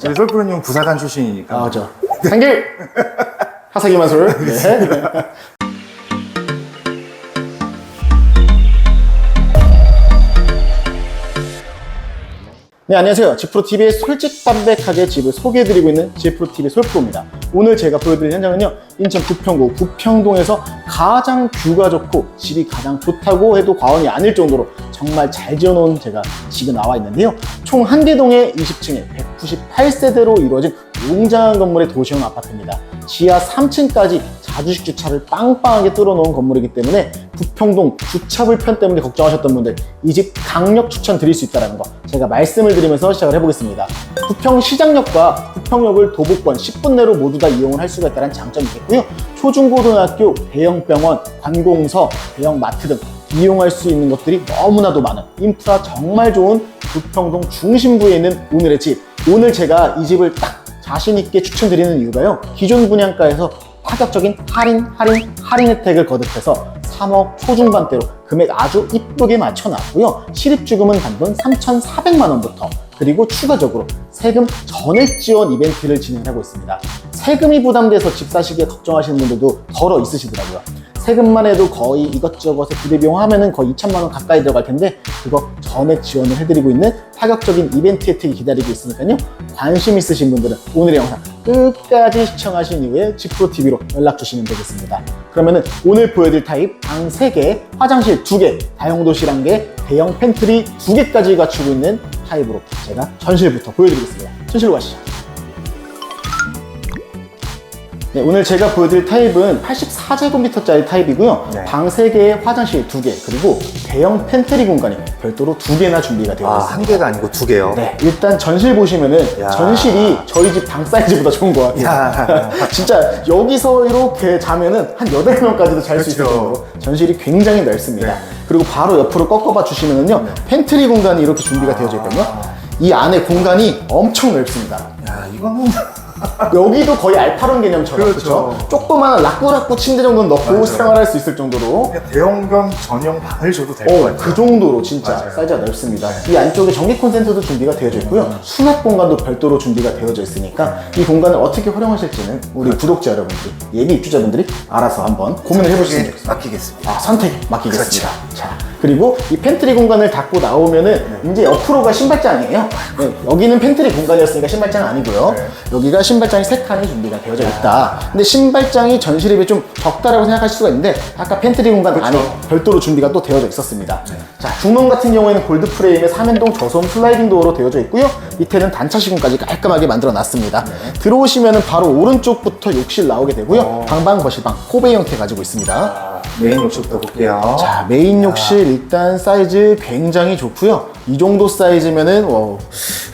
저희 솔프로님 부사관 출신이니까. 아, 저. 한길! 하사기 마술. 네. 네, 안녕하세요. 지프로TV의 솔직담백하게 집을 소개해드리고 있는 지프로TV 솔프로입니다. 오늘 제가 보여드릴 현장은요, 인천 부평구 부평동에서 가장 뷰가 좋고 집이 가장 좋다고 해도 과언이 아닐 정도로 정말 잘 지어놓은 제가 집에 나와 있는데요. 총 한 개 동에 20층에 198세대로 이루어진 웅장한 건물의 도시형 아파트입니다. 지하 3층까지 자주식 주차를 빵빵하게 뚫어놓은 건물이기 때문에 부평동 주차 불편 때문에 걱정하셨던 분들 이 집 강력 추천드릴 수 있다는 거 제가 말씀을 드리면서 시작을 해보겠습니다. 부평 시장역과 부평역을 도보권 10분 내로 모두 다 이용을 할 수가 있다는 장점이 있겠고요. 초중고등학교, 대형 병원, 관공서, 대형 마트 등 이용할 수 있는 것들이 너무나도 많은 인프라 정말 좋은 부평동 중심부에 있는 오늘의 집. 오늘 제가 이 집을 딱 자신있게 추천드리는 이유가요. 기존 분양가에서 파격적인 할인, 할인, 할인 혜택을 거듭해서 3억 초중반대로 금액 아주 이쁘게 맞춰놨고요. 실입주금은 단돈 3,400만 원부터 그리고 추가적으로 세금 전액 지원 이벤트를 진행하고 있습니다. 세금이 부담돼서 집 사시기에 걱정하시는 분들도 덜어 있으시더라고요. 세금만 해도 거의 이것저것에 부대비용 하면은 거의 2천만 원 가까이 들어갈 텐데 그거 전액 지원을 해드리고 있는 파격적인 이벤트 혜택이 기다리고 있으니까요. 관심 있으신 분들은 오늘의 영상 끝까지 시청하신 이후에 지프로TV로 연락 주시면 되겠습니다. 그러면은 오늘 보여드릴 타입 방 3개, 화장실 2개, 다용도실 1개, 대형 팬트리 2개까지 갖추고 있는 타입으로 제가 전실부터 보여드리겠습니다. 전실로 가시죠. 네, 오늘 제가 보여드릴 타입은 84제곱미터짜리 타입이고요. 네. 방 3개에 화장실 2개, 그리고 대형 팬트리 공간이 별도로 2개나 준비가 되어 아, 있습니다. 한 개가 아니고 두 개요. 네, 일단 전실 보시면은 야. 전실이 저희 집 방 사이즈보다 좋은 것 같아요. 야. 진짜 여기서 이렇게 자면은 한 8명까지도 잘 수 있을 그렇죠. 정도로 전실이 굉장히 넓습니다. 네. 그리고 바로 옆으로 꺾어봐 주시면은요, 팬트리 공간이 이렇게 준비가 되어져 있거든요. 이 안에 공간이 엄청 넓습니다. 야, 이거는. 여기도 거의 알파론 개념처럼 그렇죠. 그렇죠? 조그마한 라꾸라꾸 침대 정도는 넣고 맞아요. 생활할 수 있을 정도로 그냥 대형병 전용 방을 줘도 될 것 어, 같아요. 그 정도로 진짜 맞아요. 네. 사이즈가 넓습니다. 이 안쪽에 전기 콘센트도 준비가 되어져 있고요. 수납 공간도 별도로 준비가 되어져 있으니까 이 공간을 어떻게 활용하실지는 우리. 구독자 여러분들, 예비 입주자분들이 알아서 한번 고민을 해보시면 되겠습니다. 맡기겠습니다. 아, 선택 맡기겠습니다. 그렇죠. 자, 그리고 이 팬트리 공간을 닫고 나오면은 네. 이제 옆으로가 신발장이에요. 네, 여기는 팬트리 공간이었으니까 신발장은 아니고요. 네. 여기가 신발장이 세 칸이 준비가 되어져 있다. 근데 신발장이 전실에 비해 좀 적다라고 생각하실 수가 있는데 아까 팬트리 공간 그렇죠. 안에 별도로 준비가 또 되어져 있었습니다. 네. 자, 중문 같은 경우에는 골드 프레임에 3연동 저소음 슬라이딩 도어로 되어져 있고요. 밑에는 단차 시공까지 깔끔하게 만들어 놨습니다. 네. 들어오시면은 바로 오른쪽부터 욕실 나오게 되고요. 어. 방방 거실방 코베 형태 가지고 있습니다. 아, 메인 욕실부터 볼게요. 자, 메인 욕실 일단 사이즈 굉장히 좋고요. 이 정도 사이즈면은 어,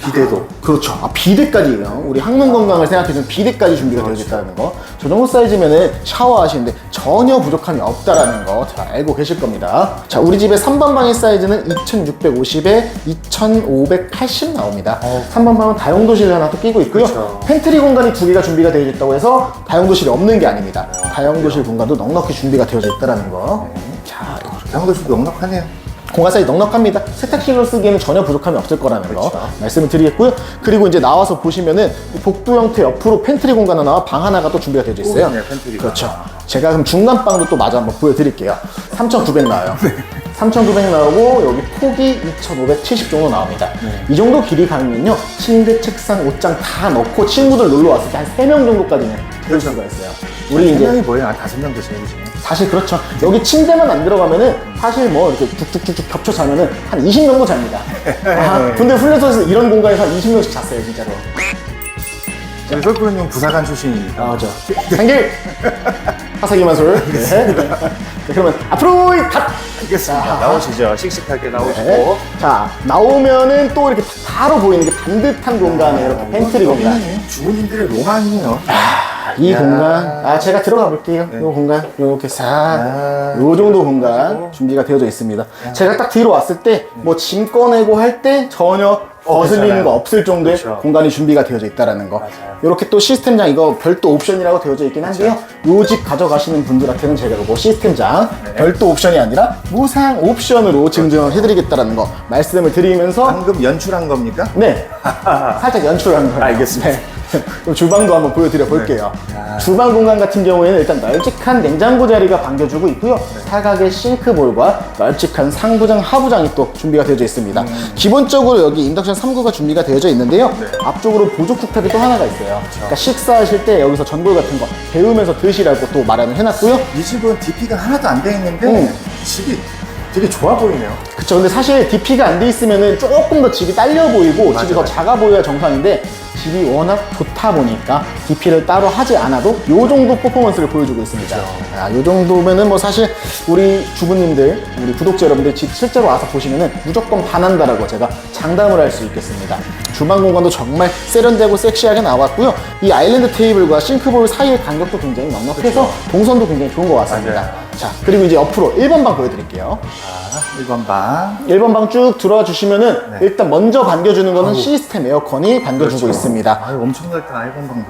비대도. 그렇죠. 아, 비대까지요. 우리 항문 건강을 생각해주면 비대까지 준비가 되어 있다는 거. 저 정도 사이즈면은 샤워하시는데 전혀 부족함이 없다라는 거 잘 알고 계실 겁니다. 자, 우리 집의 3번 방의 사이즈는 2650에 2580 나옵니다. 3번 방은 다용도실 하나 또 끼고 있고요. 그렇죠. 팬트리 공간이 두 개가 준비가 되어 있다고 해서 다용도실이 없는 게 아닙니다. 다용도실 공간도 넉넉히 준비가 되어져 있다는 거. 자, 대형도실 넉넉하네요. 공간 사이즈 넉넉합니다. 세탁실로 쓰기에는 전혀 부족함이 없을 거라는 거 그렇죠. 말씀을 드리겠고요. 그리고 이제 나와서 보시면은 이 복도 형태 옆으로 팬트리 공간 하나와 방 하나가 또 준비가 되어 있어요. 네, 팬트리가. 그렇죠. 제가 그럼 중간 방도 또 마저 한번 보여드릴게요. 3,900 나와요. 3,900 나오고 여기 폭이 2,570 정도 나옵니다. 이 정도 길이 가면요 침대, 책상, 옷장 다 넣고 친구들 놀러 왔을 때 한 3명 정도까지는 들을 수가 있어요. 우리 세 이제 명이 뭐예요? 한 다섯 명 드세요, 지금. 사실 그렇죠. 여기 침대만 안 들어가면은 사실 뭐 이렇게 쭉쭉쭉쭉 겹쳐 자면은 한 20 정도 잡니다. 아, 근데 훈련소에서 이런 공간에서 한 20명씩 잤어요, 진짜로. 저희 솔프로님 부사관 출신이니까. 아, 저. 한길! 하사기 마술. 네. 네, 그러면 앞으로 갓! 알겠습니다. 자. 나오시죠. 씩씩하게 나오시고. 네. 자, 나오면은 또 이렇게 바로 보이는 게 반듯한 공간에 이렇게 팬트리 공간. 여기는 주부님들의 로망이네요. 이 야. 공간, 아, 제가 들어가 볼게요. 이 공간, 이렇게 싹, 아. 요 정도 공간 준비가 되어져 있습니다. 제가 딱 뒤로 왔을 때, 뭐 짐 꺼내고 할 때 전혀 어, 거슬리는 괜찮아요. 거 없을 정도의 그렇죠. 공간이 준비가 되어져 있다는 거. 맞아요. 이렇게 또 시스템장 이거 별도 옵션이라고 되어져 있긴 한데요. 요 집 가져가시는 분들한테는 제가 이거 시스템장 네. 별도 옵션이 아니라 무상 옵션으로 증정을 해드리겠다는 거 말씀을 드리면서 방금 연출한 겁니까? 네 살짝 연출한 거예요. 알겠습니다. 네. 그럼 주방도 한번 보여드려 볼게요. 네. 야. 주방 공간 같은 경우에는 일단 널찍한 냉장고 자리가 반겨주고 있고요. 네. 사각의 싱크볼과 널찍한 상부장, 하부장이 또 준비가 되어져 있습니다. 음. 기본적으로 여기 인덕션 3구가 준비가 되어져 있는데요. 네. 앞쪽으로 보조 쿡탑이 또 하나가 있어요. 그러니까 식사하실 때 여기서 전골 같은 거 데우면서 드시라고 또 마련을 해놨고요. 이 집은 DP가 하나도 안 돼 있는데 음. 집이 되게 좋아 보이네요. 그쵸. 근데 사실 DP가 안 돼 있으면은 조금 더 집이 딸려 보이고 집이 더 맞아요. 작아 보여야 정상인데 집이 워낙 좋다 보니까 DP를 따로 하지 않아도 요 정도 퍼포먼스를 보여주고 있습니다. 아, 요 정도면은 뭐 사실 우리 주부님들, 우리 구독자 여러분들 집 실제로 와서 보시면은 무조건 반한다라고 제가 장담을 할 수 있겠습니다. 주방 공간도 정말 세련되고 섹시하게 나왔고요. 이 아일랜드 테이블과 싱크볼 사이의 간격도 굉장히 넉넉해서 동선도 굉장히 좋은 것 같습니다. 맞아요. 자, 그리고 이제 옆으로 1번 방 보여드릴게요. 자, 1번 방. 1번 방 쭉 들어와 주시면은 네. 일단 먼저 반겨주는 거는 시스템 에어컨이 반겨주고 있습니다. 아유, 엄청 넓다, 1번 방도.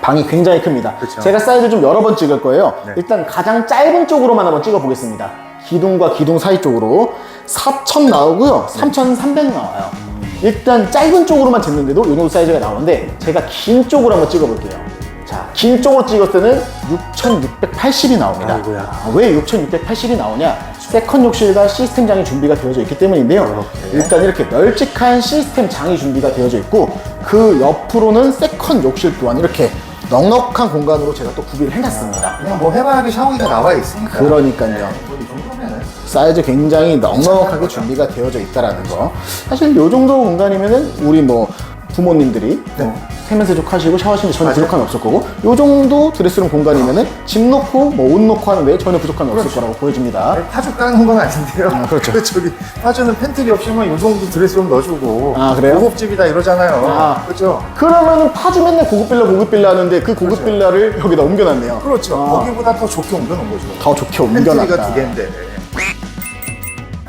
방이 굉장히 큽니다. 그쵸. 제가 사이즈 좀 여러 번 찍을 거예요. 네. 일단 가장 짧은 쪽으로만 한번 찍어 보겠습니다. 기둥과 기둥 사이 쪽으로 4,000 나오고요. 3,300 나와요. 일단 짧은 쪽으로만 쟀는데도 이 정도 사이즈가 나오는데 제가 긴 쪽으로 한번 찍어 볼게요. 자, 긴 쪽으로 찍었을 때는 6,680이 나옵니다. 아이고야. 아, 왜 6,680이 나오냐? 세컨 욕실과 시스템 장이 준비가 되어져 있기 때문인데요. 이렇게. 일단 이렇게 널찍한 시스템 장이 준비가 되어져 있고 그 옆으로는 세컨 욕실 또한 이렇게 넉넉한 공간으로 제가 또 구비를 해놨습니다. 그냥 뭐 해바라기 샤워기가 나와 있으니까. 그러니까요. 뭐이 정도면은. 사이즈 굉장히 넉넉하게 준비가 되어져 있다라는 거. 사실 이 정도 공간이면은 우리 뭐 부모님들이 뭐 세면세척 하시고 샤워하시는 전혀 네. 맞아요. 부족함이 없을 거고 이 정도 드레스룸 공간이면은 짐 놓고 뭐 옷 놓고 하는데 전혀 부족함이 없을 거라고 보여집니다. 파주 까는 건 아닌데요. 아, 그렇죠. 그 저기 파주는 팬트리 없이면 이 정도 드레스룸 넣어주고. 아, 그래요? 고급집이다 이러잖아요. 아. 그렇죠. 그러면은 파주 맨날 고급 빌라 고급 빌라 하는데 그 고급 빌라를 여기다 옮겨놨네요. 그렇죠. 아. 거기보다 더 좋게 옮겨놓은 거죠. 더 좋게 팬트리가 옮겨놨다. 두 개인데.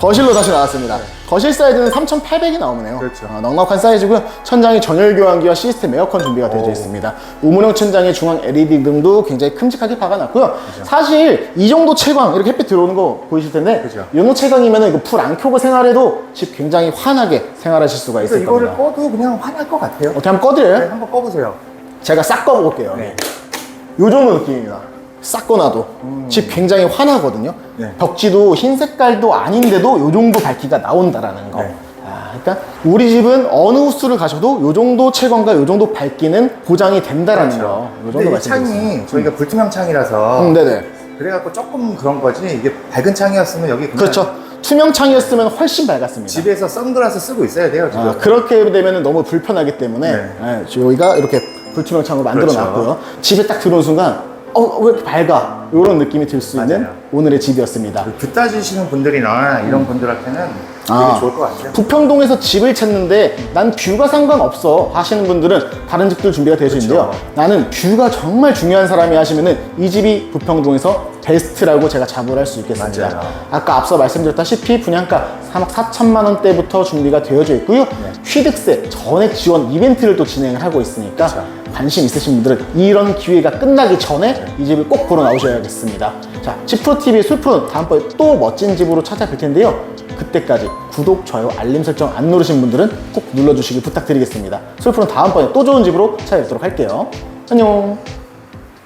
거실로 다시 나왔습니다. 거실 사이즈는 3,800이 나오네요. 그렇죠. 어, 넉넉한 사이즈고요. 천장이 전열 교환기와 시스템 에어컨 준비가 되어져 있습니다. 우문형 천장에 중앙 LED 등도 굉장히 큼직하게 박아놨고요. 사실 이 정도 채광 이렇게 햇빛 들어오는 거 보이실 텐데 그죠. 이 정도 채광이면 이거 불 안 켜고 생활해도 집 굉장히 환하게 생활하실 수가 그래서 있을 이거를 겁니다. 꺼도 그냥 화날 것 같아요. 어떻게 한번 꺼드려요? 네, 한번 꺼보세요. 제가 싹 꺼볼게요. 네. 요 정도 느낌입니다. 싹 꺼놔도 집 굉장히 환하거든요. 네. 벽지도 흰 색깔도 아닌데도 요 정도 밝기가 나온다라는 거. 네. 아, 그러니까 우리 집은 어느 호수를 가셔도 요 정도 채광과 요 정도 밝기는 보장이 된다라는 거. 요 정도 근데 이 말씀드리겠습니다. 창이 저희가 불투명 창이라서 음, 네네. 그래갖고 조금 그런 거지 이게 밝은 창이었으면 여기 그냥 그렇죠. 투명 창이었으면 훨씬 밝았습니다. 집에서 선글라스 쓰고 있어야 돼요 지금. 아, 그렇게 되면 너무 불편하기 때문에 네. 예, 저희가 이렇게 불투명 창으로 만들어 그렇죠. 놨고요. 집에 딱 들어온 순간 어, 왜 이렇게 밝아? 이런 느낌이 들 수 있는 맞아요. 오늘의 집이었습니다. 뷰 따지시는 분들이나 이런 분들한테는 되게 아. 좋을 것 같아요. 부평동에서 집을 찾는데 난 뷰가 상관없어 하시는 분들은 다른 집들 준비가 되어 있는데요. 그렇죠. 나는 뷰가 정말 중요한 사람이 하시면은 이 집이 부평동에서 베스트라고 제가 자부를 할 수 있겠습니다. 맞아요. 아까 앞서 말씀드렸다시피 분양가 3억 4천만 원대부터 준비가 되어져 있고요. 네. 취득세 전액 지원 이벤트를 또 진행을 하고 있으니까 그렇죠. 관심 있으신 분들은 이런 기회가 끝나기 전에 이 집을 꼭 보러 나오셔야겠습니다. 자, 집프로TV의 솔프는 다음번에 또 멋진 집으로 찾아뵐 텐데요. 그때까지 구독, 좋아요, 알림 설정 안 누르신 분들은 꼭 눌러주시길 부탁드리겠습니다. 솔프는 다음번에 또 좋은 집으로 찾아뵙도록 할게요. 안녕.